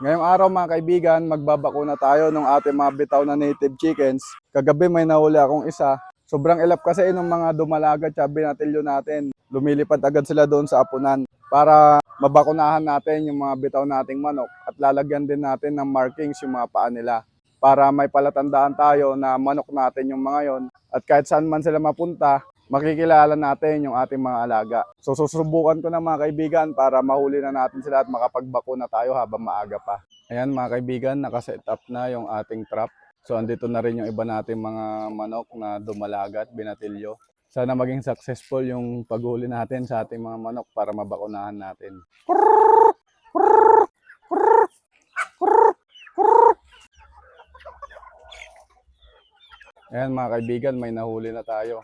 Ngayong araw mga kaibigan, magbabakuna tayo ng ating mga bitaw na native chickens. Kagabi may nahuli akong isa. Sobrang ilap kasi ng mga dumalagat sa binatilyo natin. Lumilipad agad sila doon sa apunan para mabakunahan natin yung mga bitaw nating manok at lalagyan din natin ng markings yung mga paa nila para may palatandaan tayo na manok natin yung mga yon at kahit saan man sila mapunta, makikilala natin yung ating mga alaga. So susubukan ko na mga kaibigan para mahuli na natin sila at makapagbakuna tayo habang maaga pa. Ayan mga kaibigan, nakaset up na yung ating trap. So andito na rin yung iba nating mga manok na dumalagat, binatilyo. Sana maging successful yung paghuli natin sa ating mga manok para mabakunahan natin. Ayan mga kaibigan, may nahuli na tayo.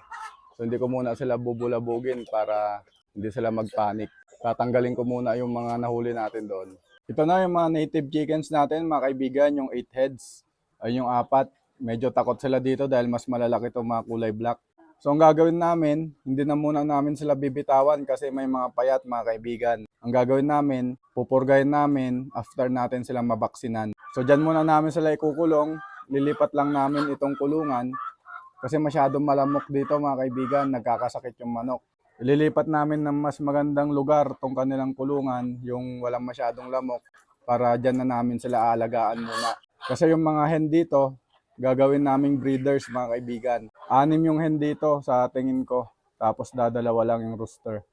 So hindi ko muna sila bubulabugin para hindi sila magpanik. Tatanggalin ko muna yung mga nahuli natin doon. Ito na yung mga native chickens natin mga kaibigan, yung 8 heads. Ay yung apat. Medyo takot sila dito dahil mas malalaki itong mga kulay black. So ang gagawin namin, hindi na muna namin sila bibitawan kasi may mga payat mga kaibigan. Ang gagawin namin, pupurgayin namin after natin silang mabaksinan. So dyan muna namin sila ikukulong, lilipat lang namin itong kulungan kasi masyadong malamok dito mga kaibigan, nagkakasakit yung manok. Ililipat namin ng mas magandang lugar tong kanilang kulungan, yung walang masyadong lamok, para dyan na namin sila aalagaan muna. Kasi yung mga hen dito, gagawin naming breeders mga kaibigan. Anim yung hen dito sa tingin ko, tapos dadalawa lang yung rooster.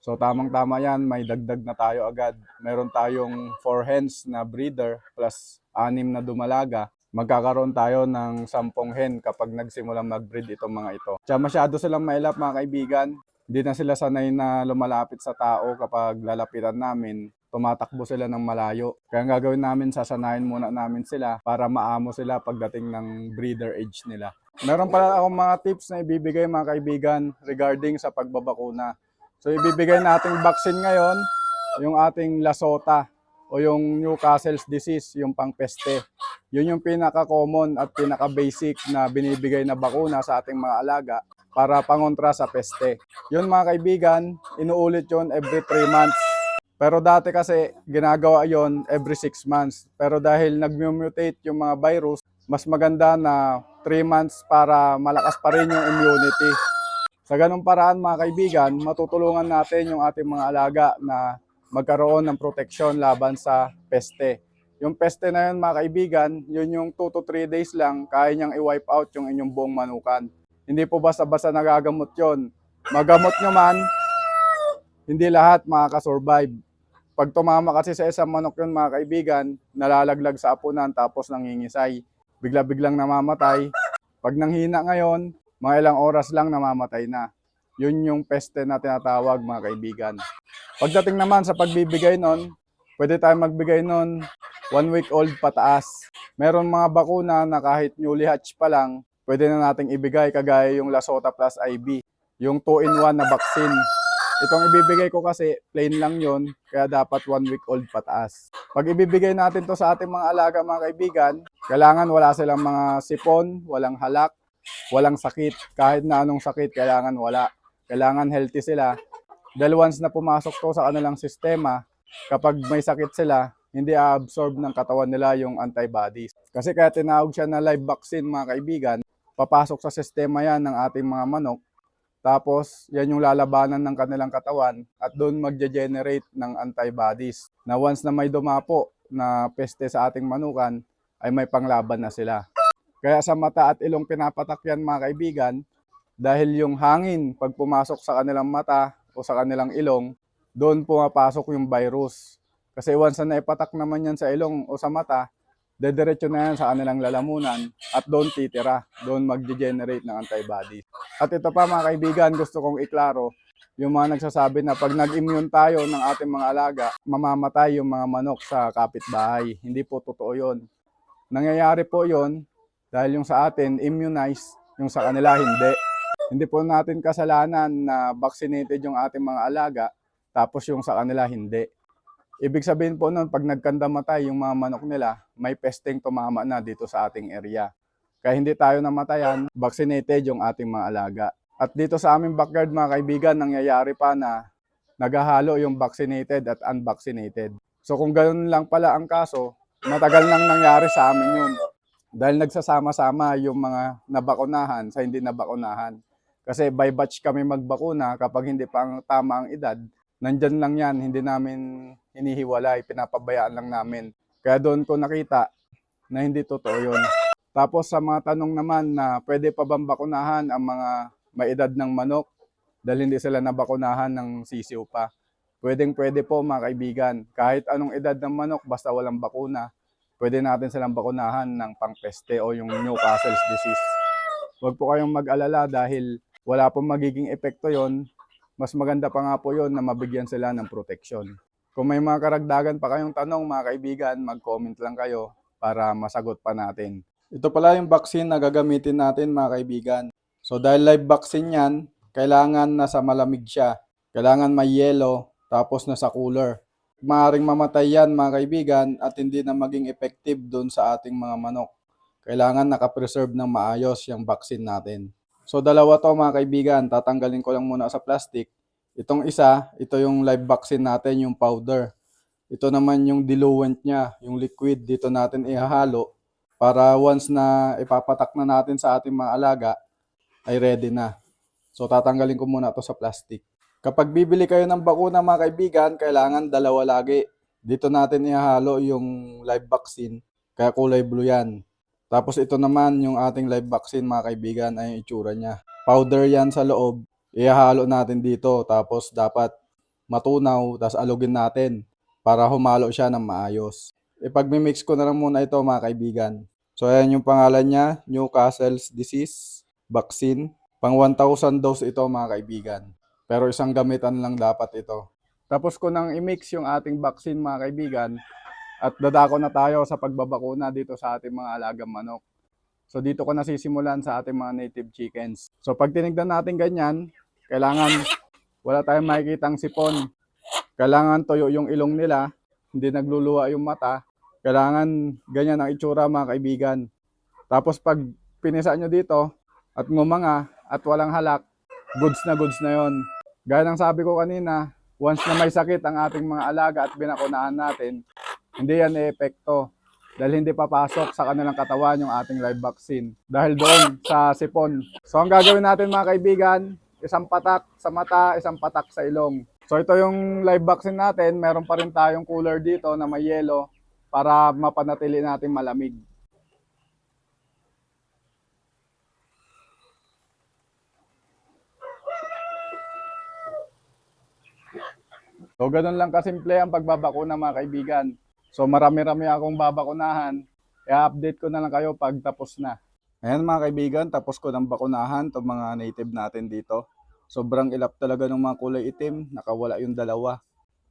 So tamang-tama yan, may dagdag na tayo agad. Meron tayong 4 hens na breeder plus anim na dumalaga. Magkakaroon tayo ng 10 hen kapag nagsimulang mag-breed itong mga ito. Kaya masyado silang mailap mga kaibigan. Hindi na sila sanay na lumalapit sa tao kapag lalapitan namin. Tumatakbo sila ng malayo. Kaya ang gagawin namin, sasanayin muna namin sila para maamo sila pagdating ng breeder age nila. Meron pala akong mga tips na ibibigay mga kaibigan regarding sa pagbabakuna. So ibibigay nating vaccine ngayon, yung ating Lasota o yung Newcastle's disease, yung pangpeste. Yun yung pinaka-common at pinaka-basic na binibigay na bakuna sa ating mga alaga para pangontra sa peste. Yun mga kaibigan, inuulit yun every 3 months. Pero dati kasi ginagawa yon every 6 months. Pero dahil nag-mutate yung mga virus, mas maganda na 3 months para malakas pa rin yung immunity. Sa ganung paraan mga kaibigan, matutulungan natin yung ating mga alaga na magkaroon ng proteksyon laban sa peste. Yung peste na yun mga kaibigan, yun yung 2 to 3 days lang, kaya niyang i-wipe out yung inyong buong manukan. Hindi po basta-basta nagagamot yon. Magamot nyo man, hindi lahat makakasurvive. Pag tumama kasi sa isang manok yun mga kaibigan, nalalaglag sa apunan tapos nangingisay. Bigla-biglang namamatay. Pag nanghina ngayon, mga ilang oras lang namamatay na. Yun yung peste na tinatawag mga kaibigan. Pagdating naman sa pagbibigay nun, pwede tayong magbigay nun one week old pataas. Meron mga bakuna na kahit newly hatch pa lang, pwede na nating ibigay kagaya yung Lasota Plus IB, yung 2-in-1 na vaccine. Itong ibibigay ko kasi plain lang yon kaya dapat one week old pataas. Pag ibibigay natin to sa ating mga alaga mga kaibigan, kailangan wala silang mga sipon, walang halak, walang sakit. Kahit na anong sakit, kailangan wala. Kailangan healthy sila. Dahil once na pumasok to sa kanilang sistema, kapag may sakit sila, hindi a-absorb ng katawan nila yung antibodies. Kasi kaya tinawag siya na live vaccine mga kaibigan, papasok sa sistema yan ng ating mga manok. Tapos, yan yung lalabanan ng kanilang katawan at doon magge-generate ng antibodies. Na once na may dumapo na peste sa ating manukan, ay may panglaban na sila. Kaya sa mata at ilong pinapatak yan mga kaibigan, dahil yung hangin pag pumasok sa kanilang mata o sa kanilang ilong, doon pumapasok yung virus. Kasi once na naipatak naman yan sa ilong o sa mata, dediretso na yan sa kanilang lalamunan at doon titira, doon mag-generate ng antibodies. At ito pa mga kaibigan, gusto kong iklaro, yung mga nagsasabi na pag nag-immune tayo ng ating mga alaga, mamamatay yung mga manok sa kapitbahay. Hindi po totoo yon. Nangyayari po yon dahil yung sa atin immunized, yung sa kanila hindi. Hindi po natin kasalanan na vaccinated yung ating mga alaga, tapos yung sa kanila hindi. Ibig sabihin po nun, pag nagkandamatay yung mga manok nila, may pesting tumama na dito sa ating area. Kaya hindi tayo namatayan, vaccinated yung ating mga alaga. At dito sa aming backyard mga kaibigan, nangyayari pa na naghahalo yung vaccinated at unvaccinated. So kung ganoon lang pala ang kaso, matagal nang nangyari sa amin yun. Dahil nagsasama-sama yung mga nabakunahan sa hindi nabakunahan. Kasi by batch kami magbakuna kapag hindi pa ang tama ang edad, nandyan lang yan, hindi namin hinihiwalay, pinapabayaan lang namin. Kaya doon ko nakita na hindi totoo yun. Tapos sa mga tanong naman na pwede pa bang bakunahan ang mga may edad ng manok dahil hindi sila nabakunahan ng sisiw pa. Pwedeng pwede po mga kaibigan. Kahit anong edad ng manok basta walang bakuna, pwede natin silang bakunahan ng pangpeste o yung Newcastle's disease. Huwag po kayong mag-alala dahil wala pong magiging epekto yon. Mas maganda pa nga po yon na mabigyan sila ng proteksyon. Kung may mga karagdagan pa kayong tanong mga kaibigan, mag-comment lang kayo para masagot pa natin. Ito pala yung vaccine na gagamitin natin mga kaibigan. So dahil live vaccine yan, kailangan nasa malamig siya. Kailangan may yellow, tapos nasa cooler. Maaring mamatay yan mga kaibigan at hindi na maging effective doon sa ating mga manok. Kailangan nakapreserve ng maayos yung vaccine natin. So dalawa to mga kaibigan, tatanggalin ko lang muna sa plastic. Itong isa, ito yung live vaccine natin, yung powder. Ito naman yung diluent niya, yung liquid. Dito natin ihahalo para once na ipapatak na natin sa ating mga alaga, ay ready na. So tatanggalin ko muna to sa plastic. Kapag bibili kayo ng bakuna mga kaibigan, kailangan dalawa lagi. Dito natin ihahalo yung live vaccine, kaya kulay blue yan. Tapos ito naman yung ating live vaccine mga kaibigan ay itsura niya. Powder yan sa loob. Ihahalo natin dito tapos dapat matunaw tapos alugin natin para humalo siya ng maayos. Ipag-mix ko na lang muna ito mga kaibigan. So ayan yung pangalan niya, Newcastle's Disease Vaccine. Pang 1,000 dose ito mga kaibigan. Pero isang gamitan lang dapat ito. Tapos ko nang i-mix yung ating vaccine mga kaibigan at dadako na tayo sa pagbabakuna dito sa ating mga alagang manok. So dito ko nasisimulan sa ating mga native chickens. So pag tinignan natin ganyan, kailangan wala tayong makikitang sipon. Kailangan tuyo yung ilong nila, hindi nagluluwa yung mata. Kailangan ganyan ang itsura mga kaibigan. Tapos pag pinisa nyo dito at ngumanga at walang halak, goods na goods na yon. Gaya ng sabi ko kanina, once na may sakit ang ating mga alaga at binakunahan natin, hindi yan epekto dahil hindi papasok sa kanilang katawan yung ating live vaccine. Dahil doon sa sipon. So ang gagawin natin mga kaibigan, isang patak sa mata, isang patak sa ilong. So ito yung live vaccine natin, meron pa rin tayong cooler dito na may yellow para mapanatili natin malamig. So ganun lang kasimple ang pagbabakuna mga kaibigan. So marami-rami akong babakunahan. I-update ko na lang kayo pag tapos na. Ayan mga kaibigan, tapos ko ng bakunahan itong mga native natin dito. Sobrang ilap talaga ng mga kulay itim. Nakawala yung dalawa.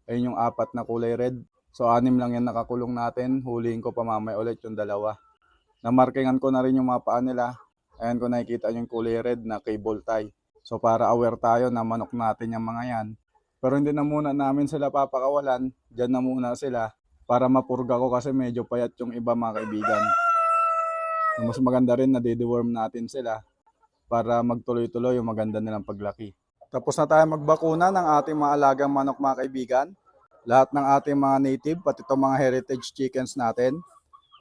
Ayun yung apat na kulay red. So anim lang yan nakakulong natin. Huliin ko pa mamaya ulit yung dalawa. Namarkingan ko na rin yung mga paa nila. Ayan ko nakikita yung kulay red na cable tie. So para aware tayo na manok natin yung mga yan. Pero hindi na muna namin sila papakawalan. Diyan na muna sila para mapurga ko kasi medyo payat yung iba mga kaibigan. Mas maganda rin na deworm natin sila para magtuloy-tuloy yung maganda nilang paglaki. Tapos na tayo magbakuna ng ating mga alagang manok mga kaibigan. Lahat ng ating mga native, pati itong mga heritage chickens natin.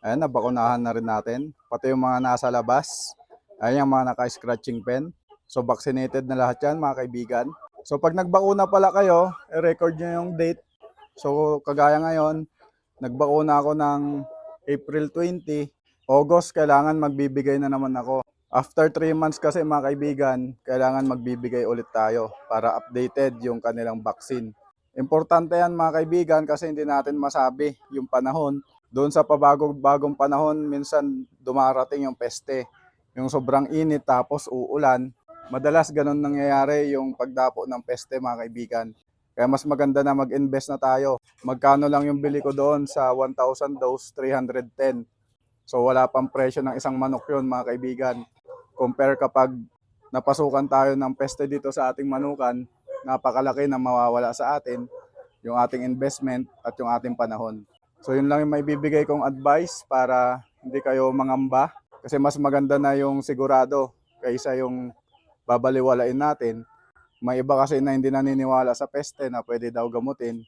Ayan, nabakunahan na rin natin. Pati yung mga nasa labas. Ayan yung mga naka-scratching pen. So vaccinated na lahat yan mga kaibigan. So pag nagbakuna pala kayo, i-record nyo yung date. So kagaya ngayon, nagbakuna ako ng April 20. August, kailangan magbibigay na naman ako. After 3 months kasi mga kaibigan, kailangan magbibigay ulit tayo para updated yung kanilang vaccine. Importante yan mga kaibigan kasi hindi natin masabi yung panahon. Doon sa pabagong-bagong panahon, minsan dumarating yung peste. Yung sobrang init tapos uulan. Madalas ganun nangyayari yung pagdapo ng peste mga kaibigan. Kaya mas maganda na mag-invest na tayo. Magkano lang yung bili ko doon sa 1,000 dose, 310. So wala pang presyo ng isang manok yun mga kaibigan. Compare kapag napasukan tayo ng peste dito sa ating manukan, napakalaki na mawawala sa atin yung ating investment at yung ating panahon. So yun lang yung may bibigay kong advice para hindi kayo mangamba kasi mas maganda na yung sigurado kaysa yung babaliwalain natin. May iba kasi na hindi naniniwala sa peste na pwede daw gamutin.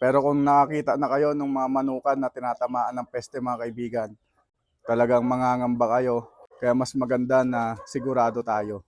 Pero kung nakakita na kayo ng mga manukan na tinatamaan ng peste mga kaibigan, talagang mangangamba kayo. Kaya mas maganda na sigurado tayo.